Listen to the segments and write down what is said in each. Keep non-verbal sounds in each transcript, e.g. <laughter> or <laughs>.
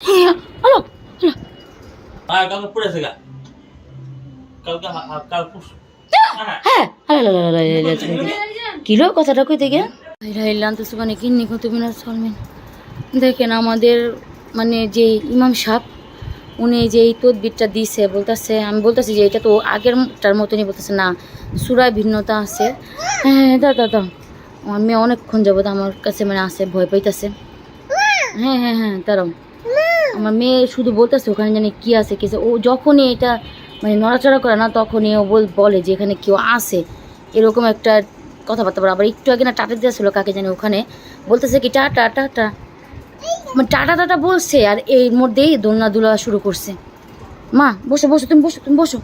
হ্যাঁ হ্যাঁ হ্যাঁ কথাটা দেখেন আমাদের মানে যে ইমাম সাহেব উনি যে এই তদবিরটা দিছে বলতেছে আমি বলতেছি যে এটা তো আগেরটার মতনই বলতেছে না সুরায় ভিন্নতা আছে হ্যাঁ হ্যাঁ দাদা দাদা আমার মেয়ে অনেকক্ষণ যাবত আমার কাছে মানে আসে ভয় পাইতেছে হ্যাঁ হ্যাঁ হ্যাঁ তারাও। আমার মেয়ে শুধু বলতেছে ওখানে জানি কি আছে কি আছে। ও যখনই এটা মানে নড়াচড়া করে না তখনই ও বল- যে এখানে কেউ আসে এরকম একটা কথাবার্তা বলে। আবার একটু আগে না টাটা দিয়েছিল কাকে জানি ওখানে। বলতেছে কি টাটা টাটা। মানে টাটা টাটা বলছে আর এর মধ্যেই দোলনা দুলা শুরু করছে। মা বসো বসো তুমি বসো তুমি বসো।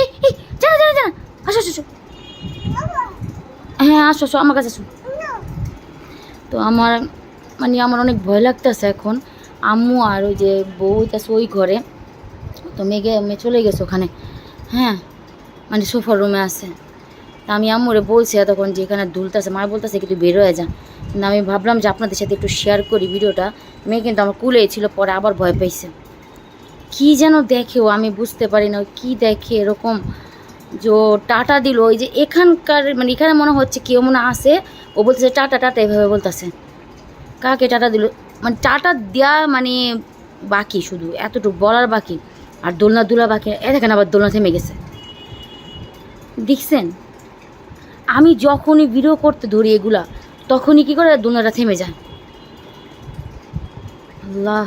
এই এই জানা জানা আসো আসো। হ্যাঁ আসো আসো আমার কাছে আসো। তো আমার মানে আমার অনেক ভয় লাগতেছে এখন। আম্মু আর ওই যে বউ হইতাছে ওই ঘরে। তো মেঘে মেয়ে চলে গেছে ওখানে। হ্যাঁ মানে সোফার রুমে আছে। তা আমি আম্মুরে বলছি তখন যে এখানে দুলতেছে। মা বলতেছে কিন্তু বেরোয় যা। কিন্তু আমি ভাবলাম যে আপনাদের সাথে একটু শেয়ার করি ভিডিওটা। মেয়ে কিন্তু আমার কুলেই ছিল, পরে আবার ভয় পাইছে। কি যেন দেখে ও, আমি বুঝতে পারি না কি দেখে এরকম। যে টাটা দিল, ওই যে এখানকার মানে এখানে মনে হচ্ছে কেউ মনে আসে ও বলতেছে টাটা টাটা, এভাবে বলতেছে। কাকে টাটা দিল? মানে টাটা দেওয়া মানে বাকি শুধু, এতটুকু বলার বাকি। আর দোলনা দুলা বাকি, এ দেখেন আবার দোলনা থেমে গেছে। দেখছেন? আমি যখনই ভিডিও করতে ধরি এগুলা, তখনই কি করে দোলনাটা থেমে যায়? আল্লাহ,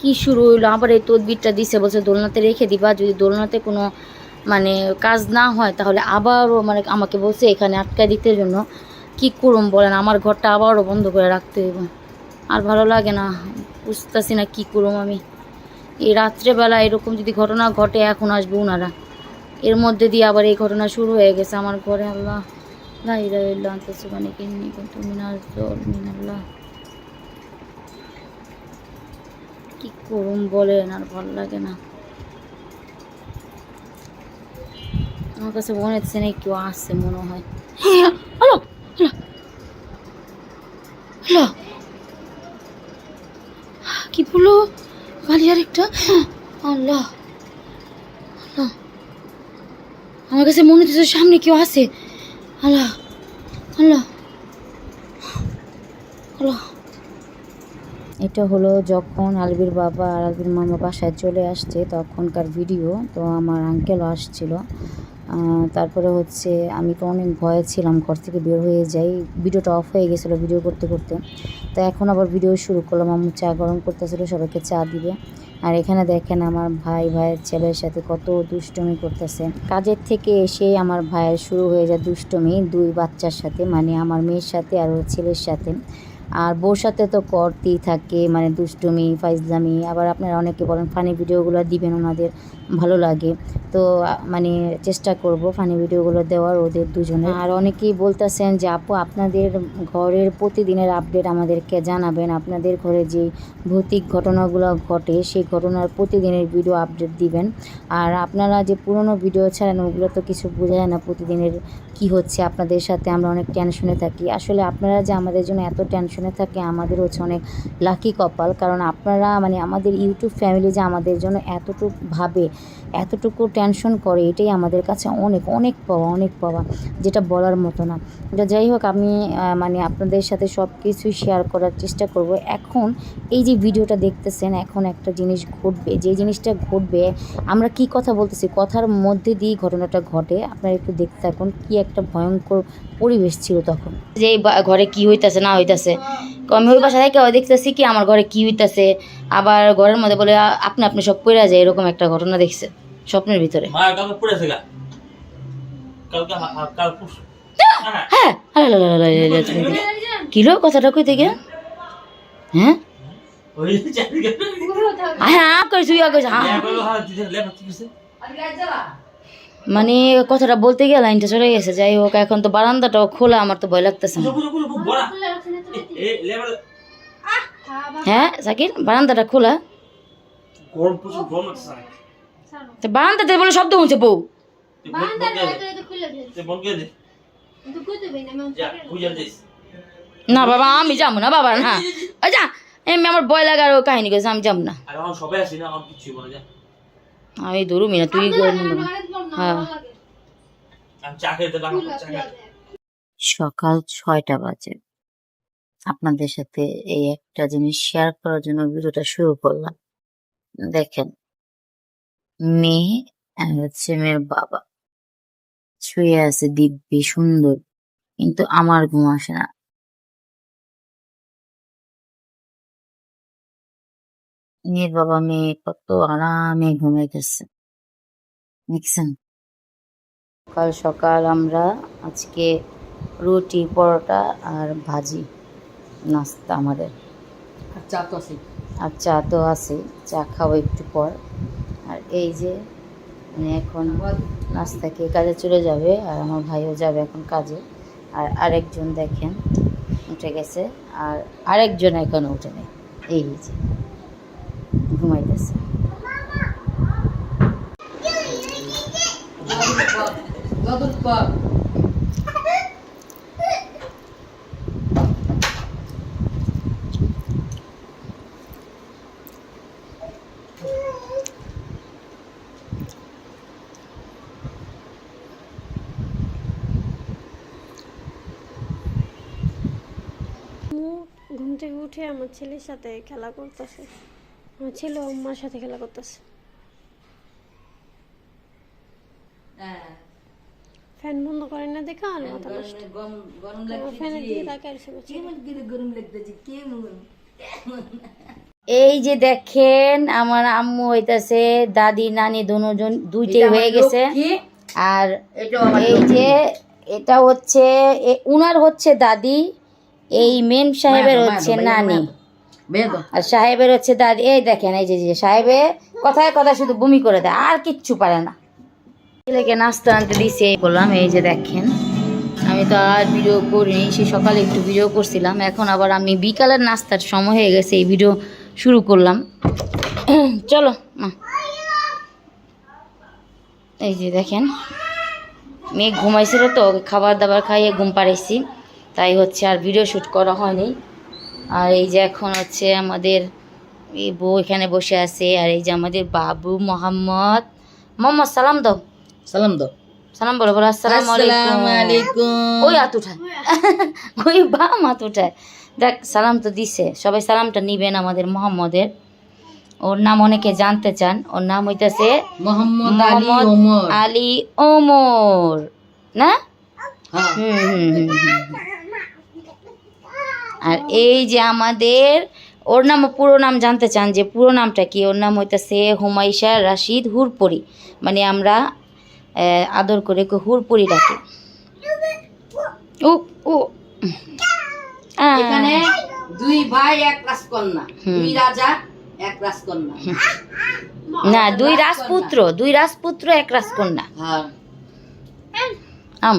কি শুরু হইল? আবার এই তদবিরটা দিছে, বলছে দোলনাতে রেখে দিবা, যদি দোলনাতে কোনো মানে কাজ না হয়, তাহলে আবারও মানে আমাকে বলছে এখানে আটকায় দিতে জন্য। কি করুম বলেন, আমার ঘরটা আবারও বন্ধ করে রাখতে হইব। আর ভালো লাগে না। বুঝতেছি না কী করুম আমি। এই রাত্রেবেলা এরকম যদি ঘটনা ঘটে, এখন আসবে ওনারা এর মধ্যে দিয়ে আবার এই ঘটনা শুরু হয়ে গেছে আমার ঘরে। আল্লাহ। লাইলা ইল্লা আনতা সুবহানাকা ইন্নী কুনতু মিনাজ জালিমিন কি করুম বলেন, আর ভালো লাগে না। আমার কাছে মনে হচ্ছে না কেউ আসছে মনে হয়। হ্যাঁ হ্যালো। হ্যালো। কি বলল বালিয়ার একটা আল্লাহ। আল্লাহ। আমার কাছে মনে হচ্ছে সামনে কেউ আছে। আল্লাহ আল্লাহ। আল্লাহ। এটা হলো যখন আলবির বাবা আর আলবির মামা বাসায় চলে আসছে তখনকার ভিডিও। তো আমার আঙ্কেলও আসছিল। তারপরে হচ্ছে আমি তো অনেক ভয়ে ছিলাম, ঘর থেকে বের হয়ে যাই। ভিডিওটা অফ হয়ে গেছিল ভিডিও করতে করতে। তো এখন আবার ভিডিও শুরু করলাম, আম্মু চা গরম করতেছিল, সবাইকে চা দিবে। আর এখানে দেখেন আমার ভাই, ভাইয়ের ছেলের সাথে কত দুষ্টমি করতেছে। কাজের থেকে এসে আমার ভাইয়ের শুরু হয়ে যায় দুষ্টমি, দুই বাচ্চার সাথে মানে আমার মেয়ের সাথে আর ওর ছেলের সাথে। আর বউর সাথে তো করতেই থাকে মানে দুষ্টুমি, ফাইজলামি, আবার আপনারা অনেকে বলেন ফানি ভিডিওগুলো দিবেন ওনাদের, ভালো লাগে। তো মানে চেষ্টা করব ফানি ভিডিওগুলো দেওয়ার ওদের দুজনে আর অনেকেই বলতেছেন যে, আপু, আপনাদের ঘরের প্রতিদিনের আপডেট আমাদেরকে জানাবেন। আপনাদের ঘরে যে ভৌতিক ঘটনাগুলো ঘটে, সেই ঘটনার প্রতিদিনের ভিডিও আপডেট দিবেন। আর আপনারা যে পুরনো ভিডিও ছাড়েন, ওগুলো তো কিছু বোঝা যায় না প্রতিদিনের কি হচ্ছে। আপনাদের সাথে আমরা অনেক টেনশনে থাকি। আসলে আপনারা যে আমাদের জন্য এত টেনশনে থাকে, আমাদের হচ্ছে অনেক লাকি কপাল কারণ আপনারা মানে আমাদের ইউটিউব ফ্যামিলি যে আমাদের জন্য এতটুকু ভাবে এতটুকু টেনশন করে, এটাই আমাদের কাছে অনেক অনেক পাওয়া অনেক পাওয়া, যেটা বলার মতো না। যাই হোক, আমি মানে আপনাদের সাথে সব কিছুই শেয়ার করার চেষ্টা করব। এখন এই যে ভিডিওটা দেখতেছেন, এখন একটা জিনিস ঘটবে। যে জিনিসটা ঘটবে, আমরা কি কথা বলতেছি? কথার মধ্যে দিয়েই ঘটনাটা ঘটে। আপনারা একটু দেখতে থাকুন, কি একটা ভয়ঙ্কর পরিবেশ ছিল তখন। যে ঘরে কি হইতাছে, না হইতাছে। আমি ওই বাসা থেকে দেখতেছি কি, আমার ঘরে কি হইতাছে। আবার ঘরের মধ্যে বলে আপনি আপনি সব পড়ে যায়, এরকম একটা ঘটনা দেখছে। স্বপ্নের ভিতরে হ্যাঁ কাল হ্যাঁ হ্যাঁ কথাটা কই থেকে হ্যাঁ হ্যাঁ হ্যাঁ কইছো ইয়া হ্যাঁ হ্যাঁ? মানে কথাটা বলতে গিয়ে লাইনটা চলে গেছে যাই হোক এখন তো বারান্দাটাও খোলা আমার তো ভয় লাগতেছে হ্যাঁ সাকির বারান্দাটা খোলা বারান্দাতে বলে শব্দ হচ্ছে বউ। না বাবা আমি যাব না বাবা না। যা এমনি আমার ভয় লাগার ও কাহিনী করেছে আমি যাব না। আর এখন সবাই আছি না এখন কিচ্ছু বলে যায় আমি ধরুমি না। তুই হ্যাঁ। আমি চা খেতে লাগবো চা খেতে। সকাল ছয়টা বাজে। আপনাদের সাথে এই একটা জিনিস শেয়ার করার জন্য ভিডিওটা শুরু করলাম। দেখেন মেয়ে আর হচ্ছে মেয়ের বাবা। শুয়ে আছে দিব্যি সুন্দর। কিন্তু আমার ঘুম আসে না। মেয়ের বাবা মেয়ে কত আরামে ঘুমাইতেছে। দেখছেন? সকাল সকাল আমরা আজকে রুটি পরোটা আর ভাজি নাস্তা আমাদের। আর চা তো আছে চা খাব একটু পর। আর এই যে মানে এখন নাস্তা খেয়ে কাজে চলে যাবে আর আমার ভাইও যাবে এখন কাজে। আর আরেকজন দেখেন, উঠে গেছে আর আরেকজন এখন উঠে নেই। এই যে, ঘুমাইতেছে। আম্মু ঘুম থেকে উঠে আমার ছেলের সাথে খেলা করতেছে। আমার ছেলে আমার সাথে খেলা করতেছে। ফ্যান বন্ধ করেন না দেখা আর মাথা নষ্ট। ফ্যানের দিকে আমার ছেলে। এই যে দেখেন আমার আম্মু হইতাছে দাদি নানি দুজন দুইটাই হয়ে গেছে। আর এই যে এটা হচ্ছে উনার হচ্ছে দাদি এই মেন সাহেবের হচ্ছে নানি। আর সাহেবের হচ্ছে দাদি এই দেখেন এই যে সাহেবে কথায় কথা শুধু বমি করে দেয় আর কিচ্ছু পারে না। ছেলেকে নাস্তা আনতে দিছি এই বললাম এই যে দেখেন আমি তো আর ভিডিও করিনি সে সকালে একটু ভিডিও করছিলাম এখন আবার আমি বিকালের নাস্তার সময় হয়ে গেছে এই ভিডিও শুরু করলাম। <clears throat> চলো মা। এই যে দেখেন মেয়ে ঘুমাইছিল তো ওকে খাবার দাবার খাইয়ে ঘুম পাড়াইছি। তাই হচ্ছে আর ভিডিও শ্যুট করা হয়নি। আর এই যে এখন হচ্ছে আমাদের এই বউ এখানে বসে আছে আর এই যে আমাদের বাবু মোহাম্মদ। মোহাম্মদ সালাম দাও। সালাম দাও। সালাম বলো বলো আসসালামু আলাইকুম। ওই হাত উঠায়। <laughs> ওই বাম হাত উঠায়। দেখ সালাম তো দিছে। সবাই সালামটা নিবেন আমাদের মোহাম্মদের। ওর নাম অনেকে জানতে চান। ওর নাম হইতেছে মোহাম্মদ আলী ওমর। আলী ওমর। না? হ্যাঁ। হুম হুম হুম হুম। আর এই যে আমাদের ওর নাম পুরো নাম জানতে চান যে পুরো নামটা কি? ওর নাম হইতাছে হুমাইশা রাশিদ হুরপুরি। মানে আমরা আদর করে হুরপরি ডাকি। ও। ও এখানে দুই ভাই এক রাজকন্যা। দুই রাজা এক রাজকন্যা। না দুই রাজপুত্র দুই রাজপুত্র এক রাজকন্যা। হ্যাঁ। আম।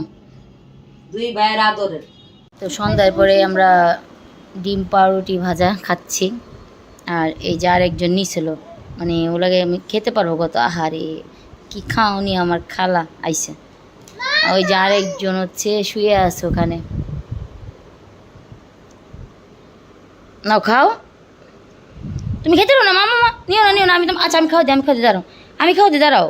দুই ভাইয়ের আদরের। তো সন্ধ্যার পরে আমরা ডিম পাউরুটি ভাজা খাচ্ছি। আর এই যে আরেকজন নিছিল মানে ওলাগে আমি খেতে পারব কত? আহারে, কি খাওনি আমার খালা? আইসে ওই যে আরেকজন হচ্ছে শুয়ে আছে ওখানে। নাও খাও। তুমি খেতে পারো না, মামা নিও না নিও না, আমি তো আচ্ছা আমি খাওয়া দিই, আমি খাওয়া দিই, দাঁড়াও। আমি খাওয়া দিই, দাঁড়াও।